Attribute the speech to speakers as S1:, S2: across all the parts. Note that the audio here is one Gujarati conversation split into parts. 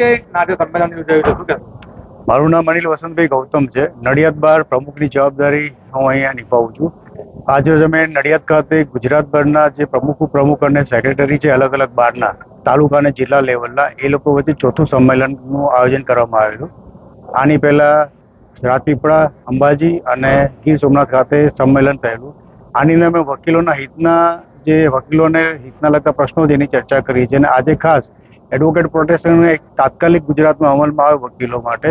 S1: રીતે નાટ્ય સંમેલન યોજાયું છે? શું કહેશો?
S2: મારું નામ અનિલ વસંતભાઈ ગૌતમ છે. નડિયાદ બાર પ્રમુખની જવાબદારી હું અહીંયા નિભાવું છું. આજે અમે નડિયાદ ખાતે ગુજરાત બારના જે પ્રમુખ પ્રમુખ અને સેક્રેટરી છે, અલગ અલગ બારના, તાલુકા અને જિલ્લા લેવલના, એ લોકો વચ્ચે ચોથું સંમેલનનું આયોજન કરવામાં આવેલું. આની પહેલાં રાજપીપળા, અંબાજી અને ગીર સોમનાથ ખાતે સંમેલન થયેલું. આની અમે વકીલોના હિતના, જે વકીલોને હિતના લગતા પ્રશ્નો જેની ચર્ચા કરી છે. અને આજે ખાસ એડવોકેટ પ્રોટેક્શન એક તાત્કાલિક ગુજરાતમાં અમલમાં આવે વકીલો માટે,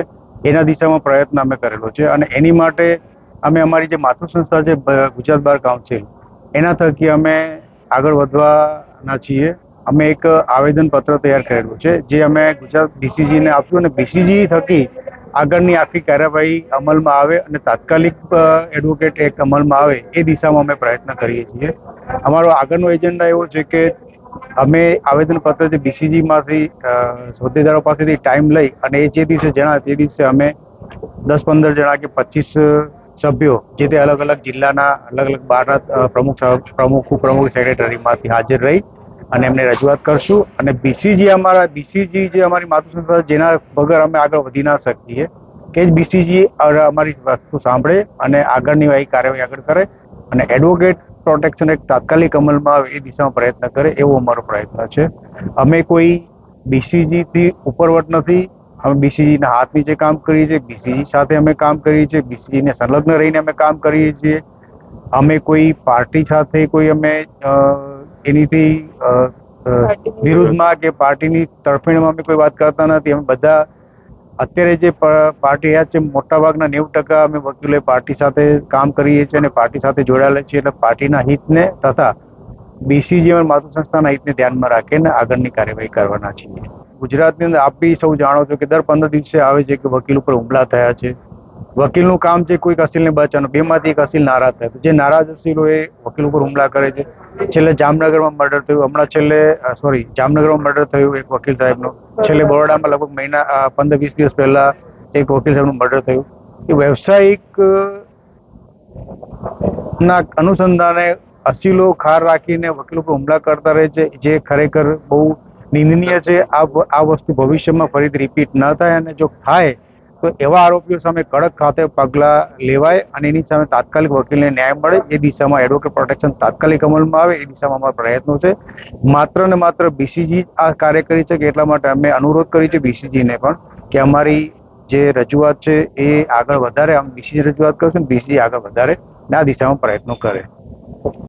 S2: એના દિશામાં પ્રયત્ન અમે કરેલો છે. અને એની માટે અમે અમારી જે માતૃ સંસ્થા છે ગુજરાત બાર કાઉન્સિલ, એના થકી અમે આગળ વધવાના છીએ. અમે એક આવેદન પત્ર તૈયાર કરેલું છે, જે અમે ગુજરાત બીસીજીને આપ્યું અને બીસીજી થકી આગળની આખી કાર્યવાહી અમલમાં આવે અને તાત્કાલિક એડવોકેટ એક્ટ અમલમાં આવે એ દિશામાં અમે પ્રયત્ન કરીએ છીએ. અમારો આગળનો એજન્ડા એવો છે કે અમે આવેદનપત્ર જે બીસીજીમાંથી હોદ્દેદારો પાસેથી ટાઈમ લઈ અને એ જે દિવસે જણાવે તે દિવસે અમે દસ પંદર જણા કે પચીસ સભ્યો જે તે અલગ અલગ જિલ્લાના અલગ અલગ બહારના પ્રમુખ પ્રમુખ પ્રમુખ સેક્રેટરીમાંથી હાજર રહી અને એમને રજૂઆત કરશું અને બીસીજી અમારા બીસીજી જે અમારી માતૃ જેના વગર અમે આગળ વધી ના શકીએ. કે જ બીસીજી અમારી વસ્તુ સાંભળે અને આગળની કાર્યવાહી આગળ કરે અને એડવોકેટ પ્રોટેક્શન એક તાત્કાલિક અમલમાં આવે એ દિશામાં પ્રયત્ન કરે એવો અમારો પ્રયત્ન છે. અમે કોઈ બીસીજીથી ઉપરવટ નથી. અમે બીસીજીના હાથ નીચે કામ કરીએ છીએ બીસીજી સાથે અમે કામ કરીએ છીએ બીસીજીને સંલગ્ન રહીને અમે કામ કરીએ છીએ. અમે કોઈ પાર્ટી સાથે કોઈ અમે એનીથી વિરુદ્ધમાં કે પાર્ટીની તરફેણમાં અમે કોઈ વાત કરતા નથી. અમે બધા અત્યારે જે પાર્ટી યાદ છે, મોટાભાગના નેવું ટકા અમે વકીલોએ પાર્ટી સાથે કામ કરીએ છીએ અને પાર્ટી સાથે જોડાયેલા છીએ એટલે પાર્ટીના હિતને તથા બીસીજી અને માતૃ સંસ્થાના હિતને ધ્યાનમાં રાખીને આગળની કાર્યવાહી કરવાના છીએ. ગુજરાતની અંદર આપ બી સૌ જાણો છો કે દર પંદર દિવસે આવે છે કે વકીલ ઉપર હુમલા થયા છે. વકીલનું કામ છે, કોઈક અસીલને બચાવવાનું, બેમાંથી એક અસીલ નારાજ થાય. જે નારાજ અસીલો એ વકીલ ઉપર હુમલા કરે છે, છેલ્લે જામનગરમાં મર્ડર થયું. હમણાં છેલ્લે સોરી જામનગરમાં મર્ડર થયું એક વકીલ સાહેબનું. છેલ્લે બરોડામાં લગભગ મહિના પંદર વીસ દિવસ પહેલા એક વકીલ સાહેબનું મર્ડર થયું. એ વ્યવસાયિક ના અનુસંધાને અસીલો ખાર રાખીને વકીલ ઉપર હુમલા કરતા રહે છે, જે ખરેખર બહુ નિંદનીય છે. આ આ વસ્તુ ભવિષ્યમાં ફરીથી રિપીટ ન થાય અને જો થાય તો એવા આરોપીઓ સામે કડક ખાતે પગલાં લેવાય અને એની સામે તાત્કાલિક વકીલને ન્યાય મળે એ દિશામાં એડવોકેટ પ્રોટેક્શન તાત્કાલિક અમલમાં આવે એ દિશામાં અમારા પ્રયત્નો છે. માત્ર ને માત્ર બીસીજી આ કાર્ય કરી છે કે એટલા માટે અમે અનુરોધ કરી છે બીસીજીને પણ કે અમારી જે રજૂઆત છે એ આગળ વધારે, આમ બીસીજી રજૂઆત કરશે ને બીસીજી આગળ વધારે ના દિશામાં પ્રયત્નો કરે.